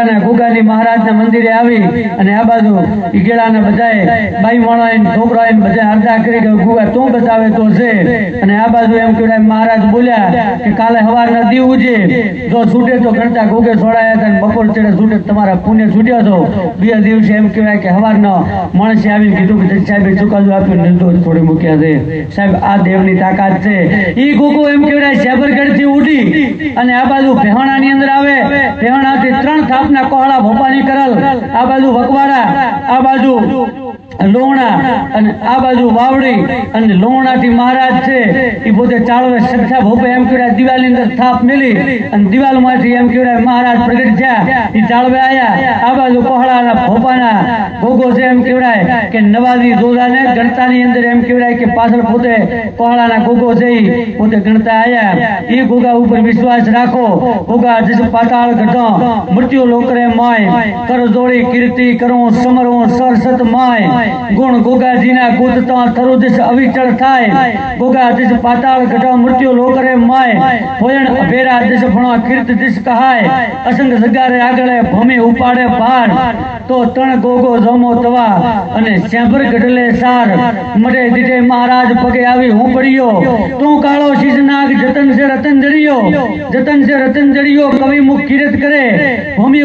અને ગુગાની મહારાજના આવી તું તમારા પુણ્ય છૂટ્યો હતો બે દિવસે એમ કહેવાય કે સવારના માણસે આવીને કીધું કે સાહેબે ચુકાદો આપ્યો નિર્દોષ મૂક્યા છે. સાહેબ, આ દેવની તાકાત છે. ઈ ગોગો એમ કહેવાય સાબરગઢથી ઉડી અને આ બાજુ ભેહાણાની અંદર આવે ત્રણ થાપના કોહળા ભોપાની કરલ. આ બાજુ વકવાડા આ બાજુ લોણા અને આ બાજુ વાવડી અને લોણાથી મહારાજ છે. એ પોતે ચાળવે સખ્યા ભોપે એમ કહેવાય, દિવાલની અંદર થાપ મેલી અને દિવાલમાંથી એમ કહેવાય, મહારાજ પ્રગટ થયા. એ ચાળવે આયા. આ બાજુ કોહળાના ભોપાના ભોગો છે એમ કહેવાય કે નવાજી જોધાને ગણતાની અંદર એમ કહેવાય કે પાછળ પોતે પહોળાના ગોગો છે પોતે ગણતા આયા. એ ગોગા ઉપર વિશ્વાસ રાખો. ગોગા જસ પાતાળ ઘટો મૃત્યુ લોકરે માય. કર જોડી કીર્તિ કરો, સમરો સરસત માય. ગુણ ગોગાજીના કૂદતા થરુ દિશ અવિચળ થાય. ગોગા પાતાળ ઘટા મૃત્યુ લોકરે માય. ભોયણ અભેરા દિશ ભણો કીર્ત દિશ કહાય. અસંગ સગારે આગળ ભમે ઉપાડે ભાર તો તણ ગોગો જમો તવા. અને શ્યાંભર ગઢલે સાર. મરે દીધે મહારાજ પગે આવી હું પડ્યો તું કાળો શીશ જતન છે રતન જડિયો જતન છે રતન જડિયો કવિ મુખ કિરત કરે. ભૂમિ